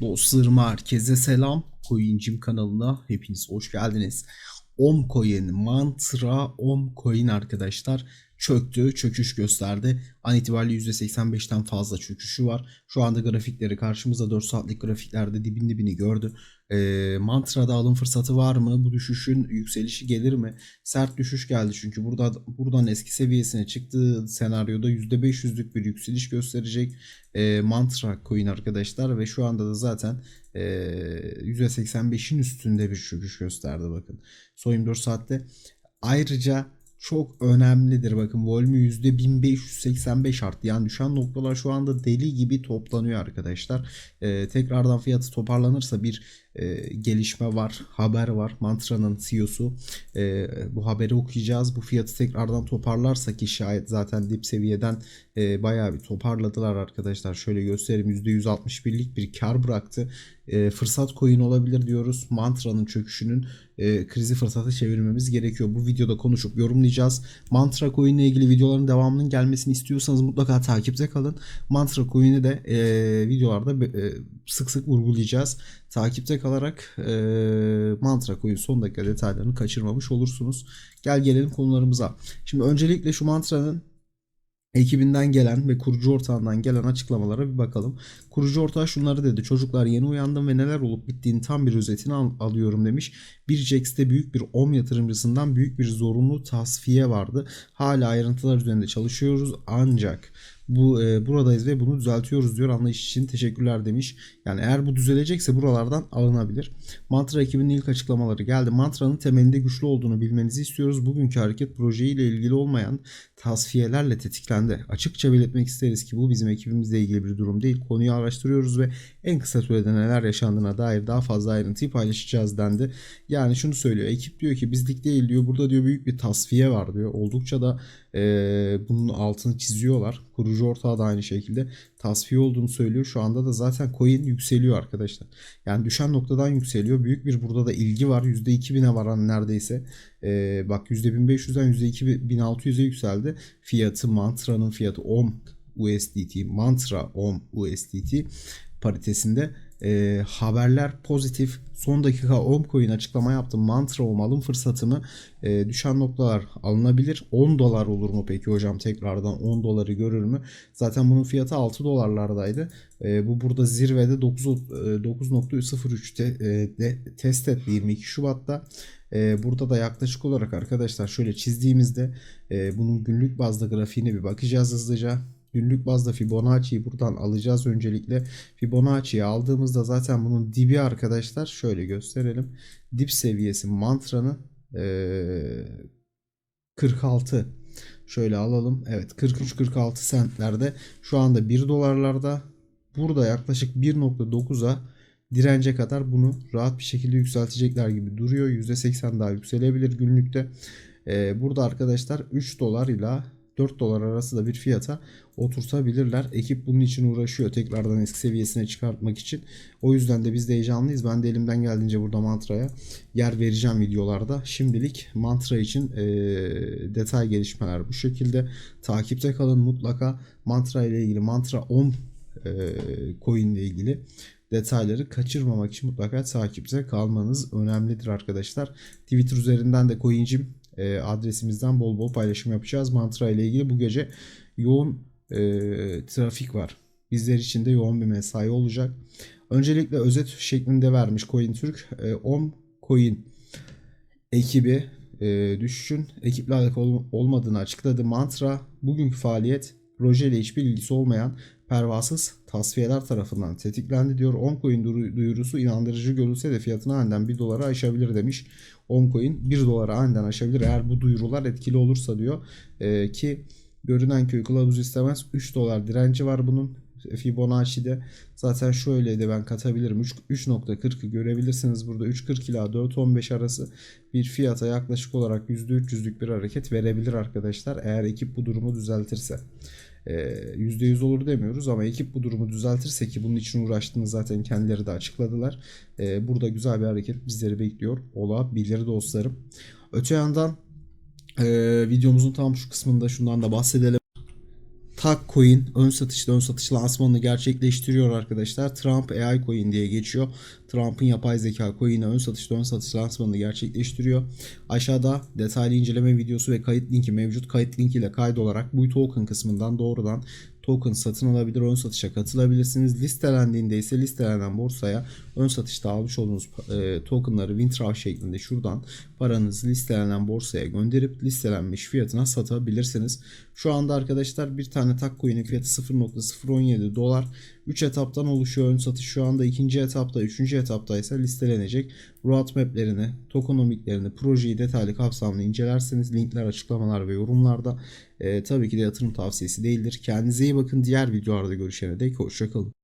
Dostlarım herkese selam. Coincim kanalına hepiniz hoş geldiniz. Om Coin, Mantra Om Coin arkadaşlar çöktü, çöküş gösterdi. An itibariyle %85'ten fazla çöküşü var. Şu anda grafikleri karşımızda 4 saatlik grafiklerde dibin dibini gördü. Ee, mantra'da alım fırsatı var mı? Bu düşüşün yükselişi gelir mi? Sert düşüş geldi çünkü burada buradan eski seviyesine çıktığı senaryoda %500'lük bir yükseliş gösterecek e, mantra coin arkadaşlar ve şu anda da zaten e, %85'in üstünde bir çöküş gösterdi bakın. Son 24 saatte. Ayrıca çok önemlidir. Bakın volümü %1585 arttı. Yani düşen noktalar şu anda deli gibi toplanıyor arkadaşlar. Ee, tekrardan fiyatı toparlanırsa bir e, gelişme var. Haber var. Mantra'nın CEO'su. E, bu haberi okuyacağız. Bu fiyatı tekrardan toparlarsa ki şayet zaten dip seviyeden e, bayağı bir toparladılar arkadaşlar. Şöyle göstereyim. %161'lik bir kar bıraktı. E, fırsat coin olabilir diyoruz. Mantra'nın çöküşünün e, krizi fırsata çevirmemiz gerekiyor. Bu videoda konuşup yorumlayacağız. Mantra coin ile ilgili videoların devamının gelmesini istiyorsanız mutlaka takipte kalın. Mantra coin'i de e, videolarda e, sık sık vurgulayacağız. Takipte kalarak e, Mantra coin son dakika detaylarını kaçırmamış olursunuz. Gel gelelim konularımıza. Şimdi öncelikle şu Mantra'nın ekibinden gelen ve kurucu ortağından gelen açıklamalara bir bakalım. Kurucu ortağı şunları dedi. Çocuklar yeni uyandım ve neler olup bittiğini tam bir özetini al- alıyorum demiş. Bir Jax'te büyük bir OM yatırımcısından büyük bir zorunlu tasfiye vardı. Hala ayrıntılar üzerinde çalışıyoruz ancak bu e, buradayız ve bunu düzeltiyoruz diyor. Anlayış için teşekkürler demiş. Yani eğer bu düzelecekse buralardan alınabilir. Mantra ekibinin ilk açıklamaları geldi. Mantra'nın temelinde güçlü olduğunu bilmenizi istiyoruz. Bugünkü hareket projeyle ilgili olmayan tasfiyelerle tetiklendi. Açıkça belirtmek isteriz ki bu bizim ekibimizle ilgili bir durum değil. Konuyu araştırıyoruz ve en kısa sürede neler yaşandığına dair daha fazla ayrıntıyı paylaşacağız dendi. Yani şunu söylüyor. Ekip diyor ki bizlik değil diyor. Burada diyor büyük bir tasfiye var diyor. Oldukça da e, bunun altını çiziyorlar. Kurucu ortağı da aynı şekilde tasfiye olduğunu söylüyor. Şu anda da zaten coin yükseliyor arkadaşlar. Yani düşen noktadan yükseliyor. Büyük bir burada da ilgi var. %2000'e varan neredeyse. E, bak %1500'den %2600'e yükseldi. Fiyatı Mantra'nın fiyatı OM USDT Mantra OM USDT paritesinde e, haberler pozitif. Son dakika OM coin açıklama yaptı. Mantra OM alım fırsatını e, düşen noktalar alınabilir. 10 dolar olur mu peki hocam tekrardan 10 doları görür mü? Zaten bunun fiyatı 6 dolarlardaydı. E, bu burada zirvede 9 e, 9.03'te e, de, test etti 22 Şubat'ta. E, burada da yaklaşık olarak arkadaşlar şöyle çizdiğimizde e, bunun günlük bazda grafiğine bir bakacağız hızlıca. Günlük bazda Fibonacci'yi buradan alacağız öncelikle. Fibonacci'yi aldığımızda zaten bunun dibi arkadaşlar şöyle gösterelim. Dip seviyesi mantranın eee, 46. Şöyle alalım. Evet 43-46 sentlerde. Şu anda 1 dolarlarda. Burada yaklaşık 1.9'a dirence kadar bunu rahat bir şekilde yükseltecekler gibi duruyor. %80 daha yükselebilir günlükte. Ee, burada arkadaşlar 3 dolar ile 4 dolar arası da bir fiyata oturtabilirler. Ekip bunun için uğraşıyor. Tekrardan eski seviyesine çıkartmak için. O yüzden de biz de heyecanlıyız. Ben de elimden geldiğince burada mantraya yer vereceğim videolarda. Şimdilik mantra için e, detay gelişmeler bu şekilde. Takipte kalın mutlaka. Mantra ile ilgili mantra 10 e, coin ile ilgili detayları kaçırmamak için mutlaka takipte kalmanız önemlidir arkadaşlar. Twitter üzerinden de coincim e, adresimizden bol bol paylaşım yapacağız. Mantra ile ilgili bu gece yoğun e, trafik var. Bizler için de yoğun bir mesai olacak. Öncelikle özet şeklinde vermiş Coin Türk. E, OM Coin ekibi e, düşüşün ekiple alakalı ol- olmadığını açıkladı. Mantra bugünkü faaliyet projeyle hiçbir ilgisi olmayan pervasız tasfiyeler tarafından tetiklendi diyor. OMCoin duru- duyurusu inandırıcı görülse de fiyatını aniden 1 dolara aşabilir demiş. OMCoin 1 dolara aniden aşabilir eğer bu duyurular etkili olursa diyor. Ee, ki görünen köy kılavuz istemez 3 dolar direnci var bunun Fibonacci'de zaten şöyle de ben katabilirim 3 3.40'ı görebilirsiniz burada 3.40 ila 4.15 arası bir fiyata yaklaşık olarak %300'lük bir hareket verebilir arkadaşlar eğer ekip bu durumu düzeltirse. Ee, %100 olur demiyoruz ama ekip bu durumu düzeltirse ki bunun için uğraştığını zaten kendileri de açıkladılar. Ee, burada güzel bir hareket bizleri bekliyor olabilir dostlarım. Öte yandan e, videomuzun tam şu kısmında şundan da bahsedelim. Tag Coin ön satışta ön satış lansmanını gerçekleştiriyor arkadaşlar. Trump AI Coin diye geçiyor. Trump'ın yapay zeka coin'i ön satışta ön satış lansmanını gerçekleştiriyor. Aşağıda detaylı inceleme videosu ve kayıt linki mevcut. Kayıt linki ile kaydolarak bu token kısmından doğrudan token satın alabilir, ön satışa katılabilirsiniz. Listelendiğinde ise listelenen borsaya ön satışta almış olduğunuz e, tokenları Wintraw şeklinde şuradan paranızı listelenen borsaya gönderip listelenmiş fiyatına satabilirsiniz. Şu anda arkadaşlar bir tane tak coin'in fiyatı 0.017 dolar. 3 etaptan oluşuyor ön satış. Şu anda ikinci etapta, üçüncü etapta ise listelenecek. Roadmap'lerini, tokenomiklerini, projeyi detaylı kapsamlı incelerseniz linkler açıklamalar ve yorumlarda. E, tabii ki de yatırım tavsiyesi değildir. Kendinize iyi bakın. Diğer videolarda görüşene dek hoşçakalın.